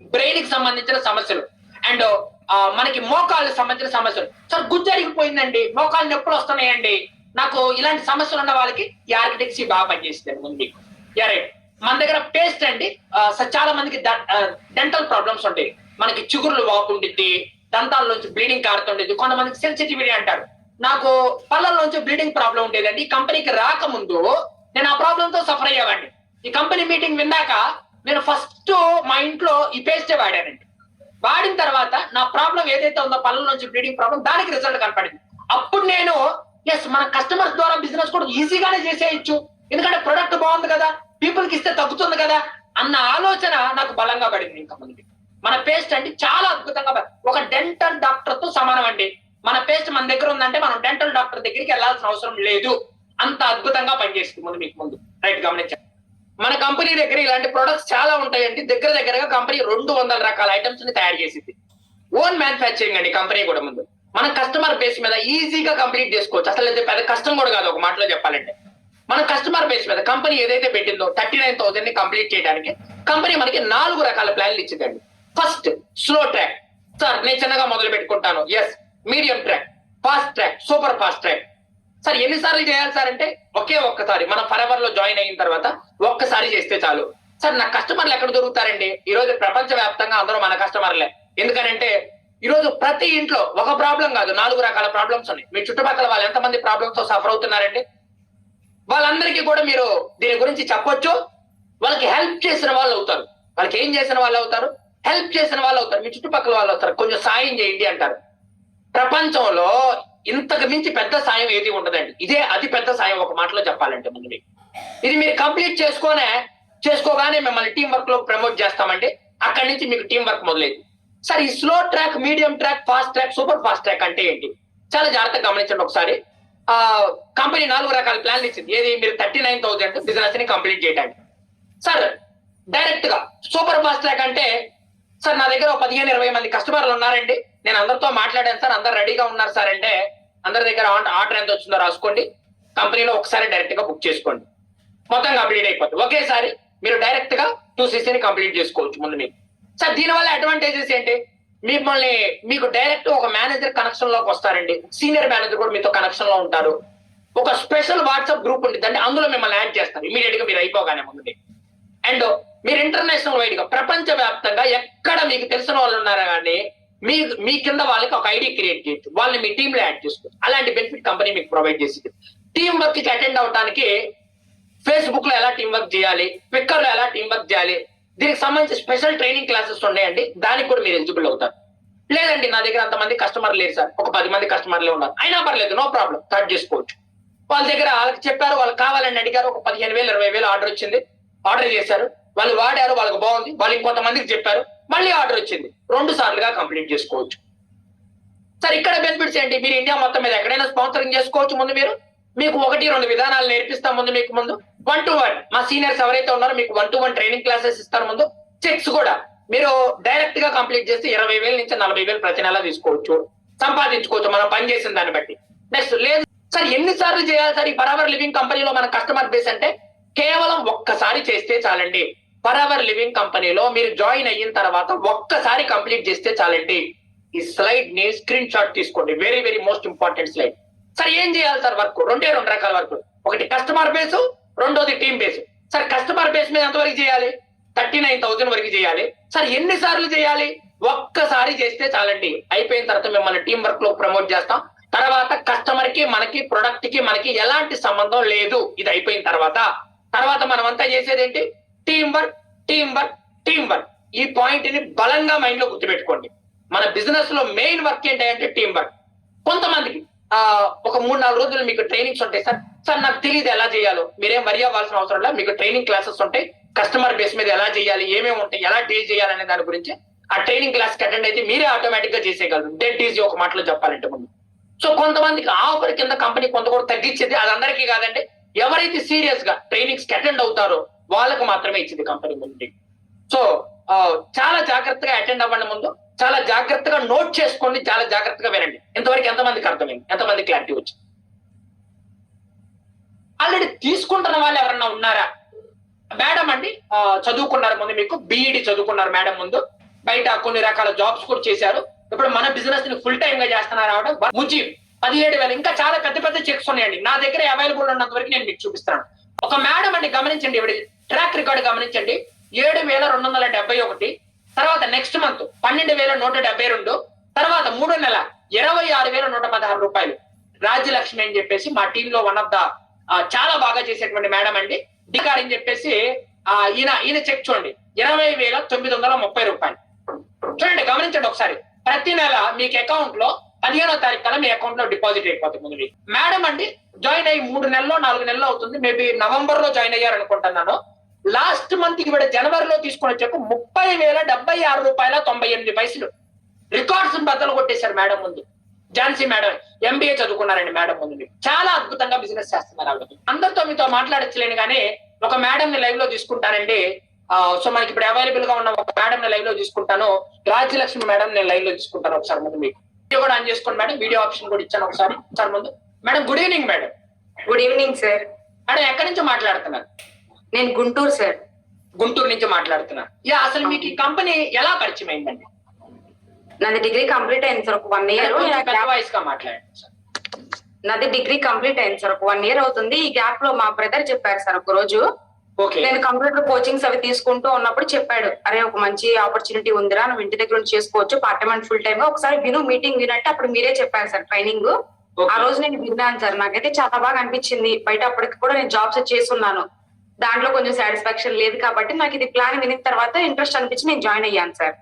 బ్రెయిన్కి సంబంధించిన సమస్యలు. అండ్ uh, మనకి మోకాళ్ళకి సంబంధించిన సమస్యలు. సార్ గుజ్జు అరిగిపోయిందండి. మోకాలు నొప్పులు వస్తున్నాయండి. నాకు ఇలాంటి సమస్యలు ఉన్న వాళ్ళకి ఈ ఆర్కిటెక్సీ బాగా పనిచేస్తుంది ముందు. మీకు రైట్ మన దగ్గర పేస్ట్ అండి. చాలా మందికి డెంటల్ ప్రాబ్లమ్స్ ఉంటాయి. మనకి చిగురులు వాపు దంతాల దంతాల్లోంచి బ్లీడింగ్ కారుతుండేది. కొంతమందికి సెన్సిటివిటీ అంటారు. నాకు పళ్ళల్లోంచి బ్లీడింగ్ ప్రాబ్లం ఉండేదండి. ఈ కంపెనీకి రాకముందు నేను ఆ ప్రాబ్లంతో సఫర్ అయ్యేవాడిని. ఈ కంపెనీ మీటింగ్ విన్నాక నేను ఫస్ట్ మా ఇంట్లో ఈ పేస్టే వాడానండి. వాడిన తర్వాత నా ప్రాబ్లం ఏదైతే ఉందో పళ్ళ నుంచి బ్లీడింగ్ ప్రాబ్లం దానికి రిజల్ట్ కనపడింది. అప్పుడు నేను ఎస్ మన కస్టమర్స్ ద్వారా బిజినెస్ కూడా ఈజీగానే చేసేయచ్చు. ఎందుకంటే ప్రొడక్ట్ బాగుంది కదా పీపుల్కి ఇస్తే తగ్గుతుంది కదా అన్న ఆలోచన నాకు బలంగా పడింది ఇంకా ముందు. మన పేస్ట్ అంటే చాలా అద్భుతంగా ఒక డెంటల్ డాక్టర్తో సమానం అండి. మన పేస్ట్ మన దగ్గర ఉందంటే మనం డెంటల్ డాక్టర్ దగ్గరికి వెళ్ళాల్సిన అవసరం లేదు. అంత అద్భుతంగా పనిచేస్తుంది ముందు మీకు ముందు. రైట్ గమనించండి. మన కంపెనీ దగ్గర ఇలాంటి ప్రొడక్ట్స్ చాలా ఉంటాయండి. దగ్గర దగ్గరగా కంపెనీ రెండు వందల రకాల ఐటమ్స్ని తయారు చేసింది. ఓన్ మ్యానుఫ్యాక్చరింగ్ అండి కంపెనీ కూడా ముందు. మన కస్టమర్ బేస్ మీద ఈజీగా కంప్లీట్ చేసుకోవచ్చు. అసలు అయితే పెద్ద కష్టం కూడా కాదు ఒక మాటలో చెప్పాలంటే. మన కస్టమర్ బేస్ మీద కంపెనీ ఏదైతే పెట్టిందో థర్టీ నైన్ థౌసండ్ని కంప్లీట్ చేయడానికి కంపెనీ మనకి నాలుగు రకాల ప్లాన్లు ఇచ్చిందండి. ఫస్ట్ స్లో ట్రాక్ సార్ నేను చిన్నగా మొదలు పెట్టుకుంటాను yes medium track fast track super fast track sir ఎన్నిసార్లు చేయాలి సార్ అంటే ఒకే ఒక్కసారి మనం ఫరెవర్లో జాయిన్ అయిన తర్వాత ఒక్కసారి చేస్తే చాలు. సార్ నా కస్టమర్లు ఎక్కడ దొరుకుతారండి? ఈ రోజు ప్రపంచ వ్యాప్తంగా అందరూ మన కస్టమర్లే ఎందుకనంటే ఈ రోజు ప్రతి ఇంట్లో ఒక ప్రాబ్లం కాదు నాలుగు రకాల ప్రాబ్లమ్స్ ఉన్నాయి. మీ చుట్టుపక్కల వాళ్ళు ఎంతమంది ప్రాబ్లమ్స్తో సఫర్ అవుతున్నారండి? వాళ్ళందరికీ కూడా మీరు దీని గురించి చెప్పొచ్చు. వాళ్ళకి హెల్ప్ చేసిన వాళ్ళు అవుతారు. వాళ్ళకి ఏం చేసిన వాళ్ళు అవుతారు? హెల్ప్ చేసిన వాళ్ళు అవుతారు. మీ చుట్టుపక్కల వాళ్ళు అవుతారు. కొంచెం సాయం చేయండి అంటారు. ప్రపంచంలో ఇంతకు మించి పెద్ద సాయం ఏది ఉండదండి. ఇదే అతి పెద్ద సాయం ఒక మాటలో చెప్పాలంటే ముందు మీకు. ఇది మీరు కంప్లీట్ చేసుకోనే చేసుకోగానే మిమ్మల్ని టీం వర్క్లో ప్రమోట్ చేస్తామండి. అక్కడి నుంచి మీకు టీం వర్క్ మొదలైంది. సార్ ఈ slow track medium track fast track super fast track అంటే ఏంటి? చాలా జాగ్రత్తగా గమనించండి ఒకసారి. ఆ కంపెనీ నాలుగు రకాల ప్లాన్లు ఇచ్చింది. ఏది? మీరు థర్టీ నైన్ థౌసండ్ బిజినెస్ని కంప్లీట్ చేయడానికి. సార్ డైరెక్ట్గా సూపర్ ఫాస్ట్ ట్రాక్ అంటే సార్ నా దగ్గర ఒక పదిహేను ఇరవై మంది కస్టమర్లు ఉన్నారండి. నేను అందరితో మాట్లాడాను సార్ అందరు రెడీగా ఉన్నారు సార్ అంటే అందరి దగ్గర ఆర్డర్ ఎంత వచ్చిందో రాసుకోండి. కంపెనీలో ఒకసారి డైరెక్ట్గా బుక్ చేసుకోండి. మొత్తం కంప్లీట్ అయిపోతుంది ఒకేసారి మీరు డైరెక్ట్గా టూ ని కంప్లీట్ చేసుకోవచ్చు ముందు మీకు. సార్ దీనివల్ల అడ్వాంటేజెస్ ఏంటి? మిమ్మల్ని మీకు డైరెక్ట్ ఒక మేనేజర్ కనెక్షన్లోకి వస్తారండి. సీనియర్ మేనేజర్ కూడా మీతో కనెక్షన్లో ఉంటారు. ఒక స్పెషల్ వాట్సాప్ గ్రూప్ ఉంటుంది. అంటే అందులో మిమ్మల్ని యాడ్ చేస్తారు. ఇమీడియట్గా మీరు అయిపోగానే ముందు అండ్ మీరు ఇంటర్నేషనల్ వైడ్గా ప్రపంచ వ్యాప్తంగా ఎక్కడ మీకు తెలిసిన వాళ్ళు ఉన్నారా కానీ మీ మీ కింద వాళ్ళకి ఒక ఐడి క్రియేట్ చేయొచ్చు వాళ్ళని మీ టీమ్లో యాడ్ చేసుకోవచ్చు అలాంటి బెనిఫిట్ కంపెనీ మీకు ప్రొవైడ్ చేసింది. టీమ్ వర్క్కి అటెండ్ అవడానికి ఫేస్బుక్లో ఎలా టీం వర్క్ చేయాలి ట్విట్టర్లో ఎలా టీం వర్క్ చేయాలి దీనికి సంబంధించి స్పెషల్ ట్రైనింగ్ క్లాసెస్ ఉన్నాయండి. దానికి కూడా మీరు ఎలిజిబుల్ అవుతారు. లేదండి నా దగ్గర అంతమంది కస్టమర్ లేరు సార్. ఒక పది మంది కస్టమర్లే ఉన్నారు. అయినా పర్లేదు నో ప్రాబ్లం. స్టార్ట్ చేసుకోవచ్చు. వాళ్ళ దగ్గర వాళ్ళకి చెప్పారు వాళ్ళు కావాలని అడిగారు. ఒక పదిహేను వేలు ఇరవై వేలు ఆర్డర్ వచ్చింది. ఆర్డర్ చేశారు. వాళ్ళు వాడారు వాళ్ళకి బాగుంది. వాళ్ళు ఇంకొంతమందికి చెప్పారు. మళ్ళీ ఆర్డర్ వచ్చింది. రెండు సార్లుగా కంప్లీట్ చేసుకోవచ్చు. సార్ ఇక్కడ బెనిఫిట్స్ ఏంటి? మీరు ఇండియా మొత్తం మీద ఎక్కడైనా స్పాన్సరింగ్ చేసుకోవచ్చు ముందు మీరు? మీకు ఒకటి రెండు విధానాలు నేర్పిస్తాం ముందు మీకు ముందు. వన్ టు వన్ మా సీనియర్స్ ఎవరైతే ఉన్నారో మీకు one to one training classes ఇస్తారు ముందు. చెక్స్ కూడా. మీరు డైరెక్ట్గా కంప్లీట్ చేస్తే ఇరవై వేల నుంచి నలభై వేలు ప్రతి నెల తీసుకోవచ్చు. సంపాదించుకోవచ్చు. మనం పని చేసిన దాన్ని బట్టి. నెక్స్ట్ లేదు. సార్ ఎన్ని సార్లు చేయాలి సార్? ఈ పరావర్ లివింగ్ కంపెనీలో మన కస్టమర్ బేస్ అంటే కేవలం ఒక్కసారి చేస్తే చాలండి. పరావర్ లివింగ్ కంపెనీలో మీరు జాయిన్ అయిన తర్వాత ఒక్కసారి కంప్లీట్ చేస్తే చాలండి. ఈ స్లైడ్ని స్క్రీన్ షాట్ తీసుకోండి. Very very most important slide sir ఏం చేయాలి సార్ వర్క్ రెండే రెండు రకాల వర్క్ ఒకటి కస్టమర్ బేస్ రెండోది team base sir customer base మీద ఎంతవరకు చేయాలి? థర్టీ నైన్ థౌసండ్ వరకు చేయాలి. సార్ ఎన్ని సార్లు చేయాలి? ఒక్కసారి చేస్తే చాలండి. అయిపోయిన తర్వాత మిమ్మల్ని టీం వర్క్లో ప్రమోట్ చేస్తాం. తర్వాత కస్టమర్కి మనకి ప్రొడక్ట్కి మనకి ఎలాంటి సంబంధం లేదు. ఇది అయిపోయిన తర్వాత తర్వాత మనం అంతా చేసేది ఏంటి team work team work team work ఈ పాయింట్ని బలంగా మైండ్లో గుర్తుపెట్టుకోండి. మన బిజినెస్లో మెయిన్ వర్క్ ఏంటంటే టీం వర్క్ కొంతమందికి ఆ ఒక మూడు నాలుగు రోజులు మీకు ట్రైనింగ్స్ ఉంటాయి. సార్ సార్ నాకు తెలియదు ఎలా చేయాలో. మీరేం వరి అవ్వాల్సిన అవసరం లేదు. మీకు ట్రైనింగ్ క్లాసెస్ ఉంటాయి. కస్టమర్ బేస్ మీద ఎలా చేయాలి ఏమేమి ఉంటాయి ఎలా డీల్ చేయాలనే దాని గురించి ఆ ట్రైనింగ్ క్లాస్కి అటెండ్ అయితే మీరే ఆటోమేటిక్గా చేసేయగలరు. డెట్ ఈజీ ఒక మాటలో చెప్పాలంటే ముందు. సో కొంతమందికి ఆఫర్ కింద కంపెనీ కొంత కూడా తగ్గించేది అది అందరికీ కాదండి. ఎవరైతే సీరియస్గా ట్రైనింగ్స్కి అటెండ్ అవుతారో వాళ్ళకు మాత్రమే ఇచ్చింది కంపెనీ ముందు. సో చాలా జాగ్రత్తగా అటెండ్ అవ్వండి ముందు. చాలా జాగ్రత్తగా నోట్ చేసుకోండి. చాలా జాగ్రత్తగా వినండి. ఇంతవరకు ఎంతమందికి అర్థమైంది? ఎంతమంది క్లారిటీ వచ్చింది? ఆల్రెడీ తీసుకుంటున్న వాళ్ళు ఎవరన్నా ఉన్నారా? మేడం అండి చదువుకున్నారు ముందు మీకు. బీఈడి చదువుకున్నారు మేడం ముందు. బయట కొన్ని రకాల జాబ్స్ కూడా చేశారు. ఇప్పుడు మన బిజినెస్ని ఫుల్ టైమ్గా చేస్తున్నారు రావడం ముజీ పదిహేడు వేలు. ఇంకా చాలా పెద్ద పెద్ద చెక్స్ ఉన్నాయండి. నా దగ్గర అవైలబుల్ ఉన్నంత వరకు నేను మీకు చూపిస్తాను. ఒక మేడం అండి గమనించండి ఇవి ట్రాక్ రికార్డు గమనించండి. ఏడు వేల రెండు వందల డెబ్బై ఒకటి. తర్వాత నెక్స్ట్ మంత్ పన్నెండు వేల నూట డెబ్బై రెండు. తర్వాత మూడో నెల ఇరవై ఆరు వేల నూట పదహారు రూపాయలు. రాజ్యలక్ష్మి అని చెప్పేసి మా టీమ్లో వన్ ఆఫ్ ద చాలా బాగా చేసేటువంటి మేడం అండి. డికార్ అని చెప్పేసి ఆ, ఈయన ఈయన చెక్ చూడండి. ఇరవై వేల తొమ్మిది వందల ముప్పై రూపాయలు. చూడండి గమనించండి ఒకసారి. ప్రతి నెల మీకు అకౌంట్లో పదిహేనో తారీఖు కల్లా మీ అకౌంట్లో డిపాజిట్ అయిపోతుంది ముందు మీకు. మేడం అండి జాయిన్ అయ్యి మూడు నెలలో నాలుగు నెలలు అవుతుంది. మేబీ నవంబర్లో జాయిన్ అయ్యారు అనుకుంటున్నాను లాస్ట్ మంత్ ఇవిడ జనవరిలో తీసుకుని వచ్చాక ముప్పై వేల డెబ్బై ఆరు రూపాయల తొంభై ఎనిమిది పైసలు. రికార్డ్స్ బద్దలు కొట్టేశారు మేడం ముందు. ఝాన్సీ మేడం ఎంబీఏ చదువుకున్నారండి మేడం ముందు మీకు చాలా అద్భుతంగా బిజినెస్ చేస్తున్నారు ఆవిడ. అందరితో మీతో మాట్లాడచ్చలేను కానీ ఒక మేడం ని లైవ్లో తీసుకుంటానండి. సో మనకి ఇప్పుడు అవైలబుల్గా ఉన్న ఒక మేడం ని లైవ్లో తీసుకుంటాను. రాజ్యలక్ష్మి మేడం నేను లైవ్లో తీసుకుంటాను ఒకసారి ముందు మీకు. వీడియో కూడా ఆన్ చేసుకోండి మేడం. వీడియో ఆప్షన్ కూడా ఇచ్చాను ఒకసారి. ఒకసారి ముందు. Madam good evening madam. Good evening sir madam ఎక్కడి నుంచి మాట్లాడుతున్నారు? నేను గుంటూరు సార్ గుంటూరు నుంచి మాట్లాడుతున్నారు. యా అసలు మీకు ఈ కంపెనీ ఎలా పరిచయం అయిందండి? నాది డిగ్రీ కంప్లీట్ అయింది సార్ ఒక వన్ ఇయర్ వాయిస్గా మాట్లాడండి సార్ నాది డిగ్రీ కంప్లీట్ అయింది సార్ ఒక వన్ ఇయర్ అవుతుంది. ఈ గ్యాప్లో మా బ్రదర్ చెప్పారు సార్ ఒక రోజు. నేను కంప్యూటర్ కోచింగ్స్ అవి తీసుకుంటూ ఉన్నప్పుడు చెప్పాడు అరే ఒక మంచి ఆపర్చునిటీ ఉందిరా నువ్వు ఇంటి దగ్గర నుంచి చేసుకోవచ్చు part time and full time ఒకసారి విను మీటింగ్ వినంటే అప్పుడు మీరే చెప్పారు సార్ ట్రైనింగ్ ఆ రోజు నేను విన్నాను సార్ నాకైతే చాలా బాగా అనిపించింది. బయట అప్పటికి కూడా నేను జాబ్స్ చేస్తున్నాను. దాంట్లో కొంచెం సాటిస్ఫాక్షన్ లేదు కాబట్టి నాకు ఇది ప్లాన్ వినిన తర్వాత ఇంట్రెస్ట్ అనిపించి నేను జాయిన్ అయ్యాను సార్.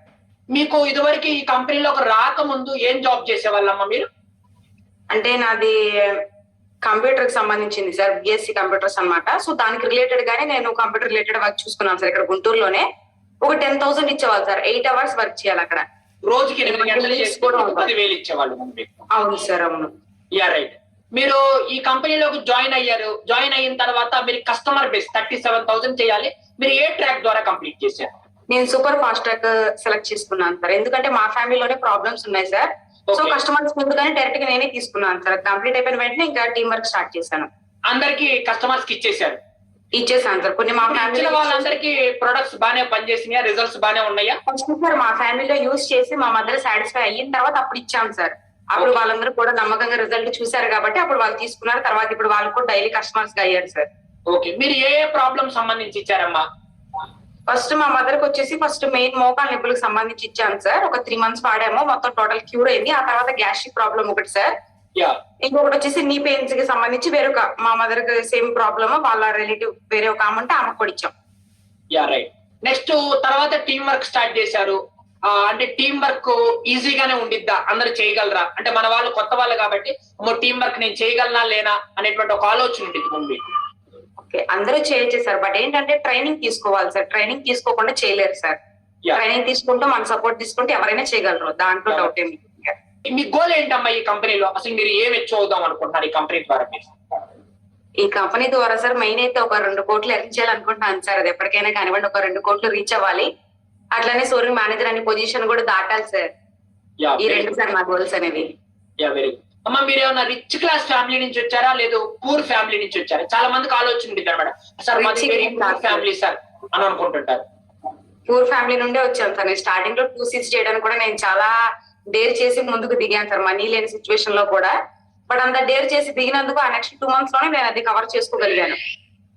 మీకు ఇదివరకు ఈ కంపెనీలోకి రాకముందు ఏం జాబ్ చేసేవాళ్ళమ్మా మీరు? అంటే నాది కంప్యూటర్కి సంబంధించింది సార్ బిఎస్సి కంప్యూటర్స్ అన్నమాట. సో దానికి రిలేటెడ్ గానే నేను కంప్యూటర్ రిలేటెడ్ వర్క్ చూసుకున్నాను సార్ ఇక్కడ గుంటూరులోనే. ఒక టెన్ థౌసండ్ ఇచ్చేవాళ్ళు సార్ ఎయిట్ అవర్స్ వర్క్ చేయాలి అక్కడ. రోజుకి అవును సార్ అవును. Yeah right. మీరు ఈ కంపెనీలోకి జాయిన్ అయ్యారు. జాయిన్ అయిన తర్వాత మీరు customer base thirty seven thousand చేయాలి. మీరు ఏ ట్రాక్ ద్వారా కంప్లీట్ చేశారు? నేను సూపర్ ఫాస్ట్ ట్రాక్ సెలెక్ట్ చేసుకున్నాను సార్. ఎందుకంటే మా ఫ్యామిలీలోనే ప్రాబ్లమ్స్ ఉన్నాయి సార్. సో. కస్టమర్స్ ముందుగానే డైరెక్ట్గా నేనే తీసుకున్నాను సార్. కంప్లీట్ అయిపోయిన వెంటనే ఇంకా టీం వర్క్ స్టార్ట్ చేశాను. అందరికి కస్టమర్స్కి ఇచ్చేసారు ఇచ్చేసాను సార్. కొన్ని మా ఫ్యామిలీ వాళ్ళందరికీ ప్రొడక్ట్స్ బాగానే పనిచేసినాయా? రిజల్ట్స్ బాగానే ఉన్నాయా? ఫస్ట్ సార్ మా ఫ్యామిలీలో యూజ్ చేసి మా మదర్ సాటిస్ఫై అయిన తర్వాత అప్పుడు ఇచ్చాం సార్. అప్పుడు. వాళ్ళందరూ కూడా నమ్మకంగా రిజల్ట్ చూశారు కాబట్టి అప్పుడు వాళ్ళు తీసుకున్నారు. తర్వాత ఇప్పుడు వాళ్ళు కూడా డైలీ కస్టమర్స్గా అయ్యారు సార్. ఓకే మీరు ఏ ఏ ప్రాబ్లమ్ సంబంధించి ఇచ్చారమ్మా? ఫస్ట్ మా మదర్కి వచ్చేసి ఫస్ట్ మెయిన్ మోకాల్ నొప్పులకు సంబంధించి ఇచ్చాను సార్. ఒక త్రీ మంత్స్ వాడాము. మొత్తం టోటల్ క్యూర్ అయింది. ఆ తర్వాత గ్యాస్ట్రిక్ ప్రాబ్లం ఒకటి సార్. యా. ఇంకొకటి వచ్చేసి నీ పెయిన్స్కి సంబంధించి వేరొక మా మదర్కి సేమ్ ప్రాబ్లమ్. వాళ్ళ రిలేటివ్ వేరే ఒక ఆమె ఉంటే ఆమెకు కూడా ఇచ్చాం. Yeah right. నెక్స్ట్ తర్వాత టీం వర్క్ స్టార్ట్ చేశారు. అంటే టీం వర్క్ ఈజీగానే ఉండిద్దా? అందరు చేయగలరా? అంటే మన వాళ్ళు కొత్త వాళ్ళు కాబట్టి టీం వర్క్ నేను చేయగలనా లేనా? అనేటువంటి ఒక ఆలోచన ఉంటుంది ముందు. ఓకే అందరూ చేయొచ్చు సార్. బట్ ఏంటంటే ట్రైనింగ్ తీసుకోవాలి సార్. ట్రైనింగ్ తీసుకోకుండా చేయలేరు సార్. ట్రైనింగ్ తీసుకుంటూ మన సపోర్ట్ తీసుకుంటే ఎవరైనా చేయగలరు. దాంట్లో. డౌట్ ఏమి. మీ గోల్ ఏంటమ్మా ఈ కంపెనీలో? అసలు మీరు ఏం అవుదాం అనుకుంటున్నారు ఈ కంపెనీ ద్వారా మీరు? ఈ కంపెనీ ద్వారా సార్ మెయిన్ అయితే ఒక రెండు కోట్లు ఎర్న్ చేయాలనుకుంటున్నాను సార్. అది ఎప్పటికైనా కానివ్వండి ఒక రెండు కోట్లు రీచ్ అవ్వాలి. అట్లానే సోరింగ్ మేనేజర్ అనే పొజిషన్ కూడా దాటాలి సార్. ఈ రెండు సార్ నా గోల్స్ అనేవి. యా వెరీ గుడ్ అమ్మా మీరు ఏమన్నా రిచ్ క్లాస్ ఫ్యామిలీ నుంచి వచ్చారా? లేదు పూర్ ఫ్యామిలీ నుంచి వచ్చారా? చాలా మందికి ఆలోచన ఉంటుంది అనమాట సార్ మాది వెరీ. ఫ్యామిలీ సార్ అని అనుకుంటుంటారు. పూర్ ఫ్యామిలీ నుండే వచ్చాను సార్. నేను స్టార్టింగ్లో టూ సీట్స్ చేయడానికి కూడా నేను చాలా డేర్ చేసి ముందుకు దిగాను సార్. మనీ లేని సిచ్యువేషన్లో కూడా. బట్ అంత డేర్ చేసి దిగినందుకు ఆ నెక్స్ట్ టూ మంత్స్లోనే నేను అది cover చేసుకోగలిగాను.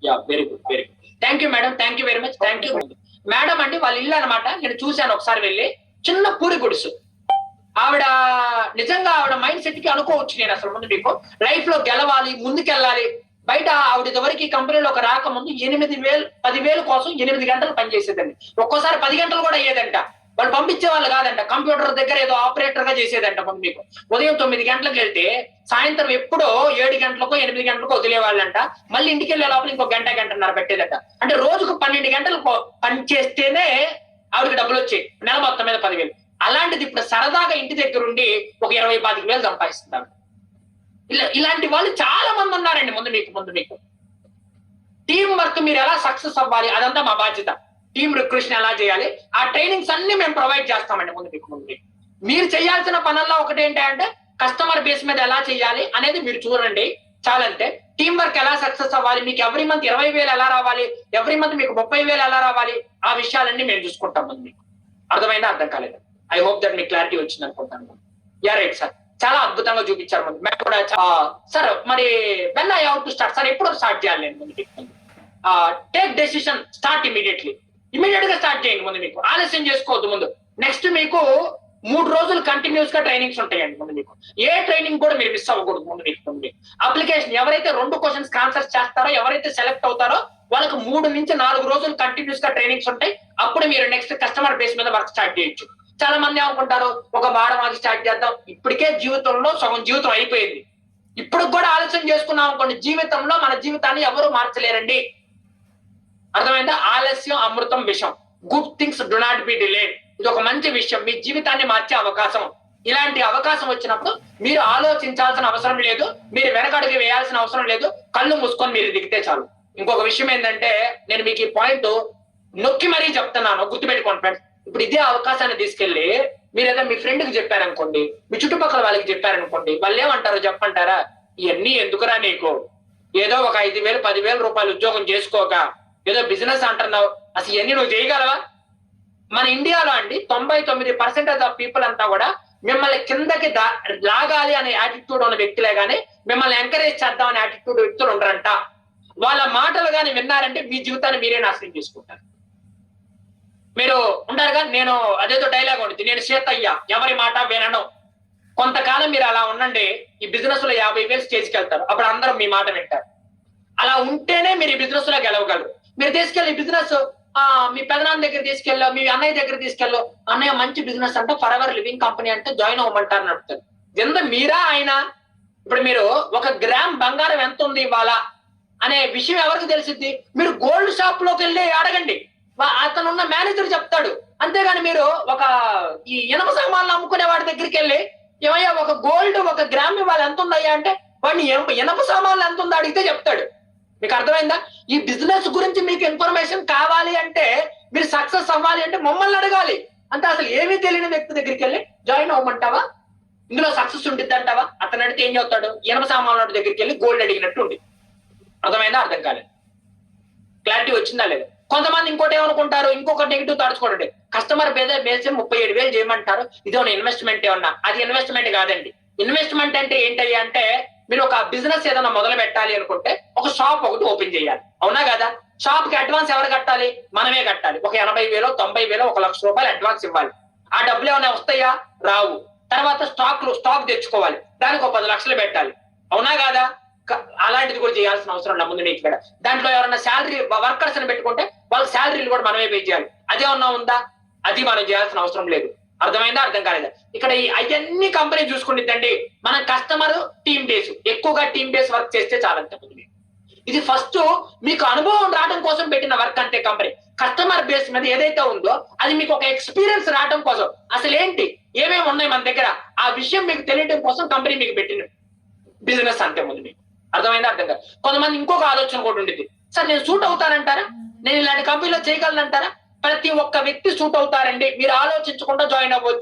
Yeah very good very good thank you madam thank you very much thank you madam అండి వాళ్ళ ఇల్లు అనమాట నేను చూశాను ఒకసారి వెళ్ళి. చిన్న పూరి గుడిసు. ఆవిడ నిజంగా ఆవిడ మైండ్ సెట్కి అనుకోవచ్చు నేను అసలు ముందు మీకు. లైఫ్లో గెలవాలి ముందుకెళ్ళాలి. బయట ఆవిడ ఇదివరకు కంపెనీలో ఒక రాకముందు ఎనిమిది వేలు పది వేలు కోసం ఎనిమిది గంటలు పనిచేసేదండి. ఒక్కోసారి పది గంటలు కూడా అయ్యేదంట. వాళ్ళు పంపించే వాళ్ళు కాదంట. కంప్యూటర్ దగ్గర ఏదో ఆపరేటర్గా చేసేదంట మీకు. ఉదయం తొమ్మిది గంటలకు వెళ్తే సాయంత్రం ఎప్పుడో ఏడు గంటలకో ఎనిమిది గంటలకో వదిలేవాళ్ళంట. మళ్ళీ ఇంటికి వెళ్ళే లోపల ఇంకో గంట గంటన్నర పెట్టేదట. అంటే రోజుకు పన్నెండు గంటలు పని చేస్తేనే ఆవిడకి డబ్బులు వచ్చాయి. నెల మొత్తం మీద పదివేలు. అలాంటిది ఇప్పుడు సరదాగా ఇంటి దగ్గర ఉండి ఒక ఇరవై పాతిక వేలు సంపాదిస్తున్నారు. ఇలా ఇలాంటి వాళ్ళు చాలా మంది ఉన్నారండి ముందు మీకు ముందు మీకు. టీం వర్క్ మీరు ఎలా సక్సెస్ అవ్వాలి అదంతా మా బాధ్యత. టీం రిక్రూషన్ ఎలా చేయాలి ఆ ట్రైనింగ్స్ అన్ని మేము ప్రొవైడ్ చేస్తామండి ముందు మీకు ముందు మీరు చేయాల్సిన పనుల్లో ఒకటి ఏంటంటే కస్టమర్ బేస్ మీద ఎలా చేయాలి అనేది మీరు చూడండి చాలంటే టీం వర్క్ ఎలా సక్సెస్ అవ్వాలి మీకు ఎవ్రీ మంత్ ఇరవై వేలు ఎలా రావాలి ఎవ్రీ మంత్ మీకు ముప్పై వేలు ఎలా రావాలి ఆ విషయాలన్నీ మేము చూసుకుంటాం ముందు మీకు. అర్థమైందా అర్థం కాలేదు? ఐ హోప్ దట్ మీకు క్లారిటీ వచ్చింది అనుకుంటాను. యా రైట్ సార్ చాలా అద్భుతంగా చూపించారు ముందు. మేము కూడా సార్ మరి when I how to start sir ఎప్పుడు స్టార్ట్ చేయాలి నేను ముందు టేక్ డెసిషన్ స్టార్ట్ ఇమీడియట్లీ ఇమీడియట్గా స్టార్ట్ చేయండి ముందు మీకు. ఆలస్యం చేసుకోవద్దు ముందు. నెక్స్ట్ మీకు మూడు రోజులు కంటిన్యూస్గా ట్రైనింగ్స్ ఉంటాయండి ముందు మీకు. ఏ ట్రైనింగ్ కూడా మీరు మిస్ అవ్వకూడదు ముందు మీకు ముందు అప్లికేషన్ ఎవరైతే రెండు క్వశ్చన్స్ ఆన్సర్స్ చేస్తారో ఎవరైతే సెలెక్ట్ అవుతారో వాళ్ళకి మూడు నుంచి నాలుగు రోజులు కంటిన్యూస్గా ట్రైనింగ్స్ ఉంటాయి. అప్పుడు మీరు నెక్స్ట్ కస్టమర్ బేస్ మీద వర్క్ స్టార్ట్ చేయొచ్చు. చాలా మంది ఏమనుకుంటారు? ఒక వారం ఆగి స్టార్ట్ చేద్దాం. ఇప్పటికే జీవితంలో సగం జీవితం అయిపోయింది. ఇప్పుడు కూడా ఆలస్యం చేసుకున్నాం అనుకోండి జీవితంలో మన జీవితాన్ని ఎవరు మార్చలేరండి. అర్థమైందా? ఆలస్యం అమృతం విషం. Good things do not be delayed ఇది ఒక మంచి విషయం. మీ జీవితాన్ని మార్చే అవకాశం. ఇలాంటి అవకాశం వచ్చినప్పుడు మీరు ఆలోచించాల్సిన అవసరం లేదు. మీరు వెనకడుగు వేయాల్సిన అవసరం లేదు. కళ్ళు మూసుకొని మీరు దిగితే చాలు. ఇంకొక విషయం ఏంటంటే నేను మీకు ఈ పాయింట్ నొక్కి మరీ చెప్తున్నాను. గుర్తుపెట్టుకోండి ఫ్రెండ్స్ ఇప్పుడు ఇదే అవకాశాన్ని తీసుకెళ్ళి మీరు ఏదో మీ ఫ్రెండ్కి చెప్పారనుకోండి మీ చుట్టుపక్కల వాళ్ళకి చెప్పారనుకోండి వాళ్ళు ఏమంటారు చెప్పంటారా ఇవన్నీ ఎందుకురా నీకు? ఏదో ఒక ఐదు వేలు పదివేల రూపాయలు ఉద్యోగం చేసుకోక ఏదో బిజినెస్ అంటున్నావు అసలు ఇవన్నీ నువ్వు చేయగలవా? మన ఇండియాలో అండి తొంభై తొమ్మిది పర్సెంటేజ్ ఆఫ్ పీపుల్ అంతా కూడా మిమ్మల్ని కిందకి దా- లాగాలి అనే యాటిట్యూడ్ ఉన్న వ్యక్తులే గానీ మిమ్మల్ని ఎంకరేజ్ చేద్దాం అనే యాటిట్యూడ్ వ్యక్తులు ఉండరంట. వాళ్ళ మాటలు కానీ విన్నారంటే మీ జీవితాన్ని మీరే నాశనం చేసుకుంటారు. మీరు ఉండరుగా నేను అదేదో డైలాగ్ ఉంటుంది నేను సీతయ్య ఎవరి మాట వినను. కొంతకాలం మీరు అలా ఉండండి ఈ బిజినెస్లో యాభై వేలు స్టేజ్కి వెళ్తారు. అప్పుడు అందరూ మీ మాట వింటారు. అలా ఉంటేనే మీరు ఈ బిజినెస్లో గెలవగలరు. మీరు తీసుకెళ్ళి బిజినెస్ ఆ మీ పెదనాన్న దగ్గర తీసుకెళ్ళో మీ అన్నయ్య దగ్గర తీసుకెళ్ళో అన్నయ్య మంచి బిజినెస్ అంటే ఫర్ ఎవర్ లివింగ్ కంపెనీ అంటే జాయిన్ అవ్వమంటారు నడుపుతారు ఎంత మీరా ఆయన ఇప్పుడు మీరు ఒక గ్రామ్ బంగారం ఎంత ఉంది ఇవాళ? అనే విషయం ఎవరికి తెలిసింది మీరు గోల్డ్ షాప్లోకి వెళ్ళి అడగండి. అతనున్న మేనేజర్ చెప్తాడు. అంతేగాని మీరు ఒక ఈ ఇనప సామాన్లు అమ్ముకునే వాడి దగ్గరికి వెళ్ళి ఏమయ్యా ఒక గోల్డ్ ఒక గ్రామ్ ఇవాళ ఎంత ఉందయ్యా అంటే వాడిని ఇనప- సామాన్లు ఎంత ఉందో అడిగితే చెప్తాడు. మీకు అర్థమైందా? ఈ బిజినెస్ గురించి మీకు ఇన్ఫర్మేషన్ కావాలి అంటే మీరు సక్సెస్ అవ్వాలి అంటే మమ్మల్ని అడగాలి. అంటే అసలు ఏమీ తెలియని వ్యక్తి దగ్గరికి వెళ్ళి జాయిన్ అవ్వమంటావా? ఇందులో సక్సెస్ ఉంటుంది అంటావా? అతను అడిగితే ఏం చెప్తాడు? ఇనప సామాన్ల దగ్గరికి వెళ్ళి గోల్డ్ అడిగినట్టు ఉంది అర్థమైందా? అర్థం కాలేదు. క్లారిటీ వచ్చిందా లేదా? కొంతమంది ఇంకోటి ఏమనుకుంటారు? ఇంకొక నెగిటివ్ తడుచుకోండి కస్టమర్ బేద బేస్ ముప్పై ఏడు వేలు చేయమంటారు. ఇది ఒక ఇన్వెస్ట్మెంట్ ఏమన్నా? అది ఇన్వెస్ట్మెంట్ కాదండి. ఇన్వెస్ట్మెంట్ అంటే ఏంటది అంటే మీరు ఒక బిజినెస్ ఏదైనా మొదలు పెట్టాలి అనుకుంటే ఒక షాప్ ఒకటి ఓపెన్ చేయాలి. అవునా కదా? షాప్కి అడ్వాన్స్ ఎవరు కట్టాలి? మనమే కట్టాలి. ఒక ఎనభై వేలో తొంభై వేలో ఒక లక్ష రూపాయలు అడ్వాన్స్ ఇవ్వాలి. ఆ డబ్బులు ఏమైనా వస్తాయా? రావు. తర్వాత స్టాక్ స్టాక్ తెచ్చుకోవాలి. దానికి ఒక పది లక్షలు పెట్టాలి. అవునా కాదా? అలాంటిది కూడా చేయాల్సిన అవసరం లేదు ముందు నీకు ఇక్కడ. దాంట్లో ఎవరైనా శాలరీ వర్కర్స్ అని పెట్టుకుంటే వాళ్ళ శాలరీలు కూడా మనమే పే చేయాలి. అదేమన్నా ఉందా? అది మనం చేయాల్సిన అవసరం లేదు. అర్థమైందా? అర్థం కాలేదా? ఇక్కడ ఈ అవన్నీ కంపెనీ చూసుకుంటుందండి మన కస్టమర్ టీమ్ బేస్ ఎక్కువగా టీమ్ బేస్ వర్క్ చేస్తే చాలా ముందు. ఇది ఫస్ట్ మీకు అనుభవం రావడం కోసం పెట్టిన వర్క్ అంతే కంపెనీ కస్టమర్ బేస్ మీద ఏదైతే ఉందో అది మీకు ఒక ఎక్స్పీరియన్స్ రావడం కోసం. అసలు ఏంటి? ఏమేమి ఉన్నాయి మన దగ్గర? ఆ విషయం మీకు తెలియడం కోసం కంపెనీ మీకు పెట్టిన బిజినెస్ అంతే ముందు మీకు. అర్థమైందా? అర్థం కాదు కొంతమంది ఇంకొక ఆలోచన కూడా ఉండేది సార్ నేను సూట్ అవుతానంటారా? నేను ఇలాంటి కంపెనీలో చేయగలనంటారా? ప్రతి ఒక్క వ్యక్తి సూట్ అవుతారండి. మీరు ఆలోచించకుండా జాయిన్ అవ్వచ్చు.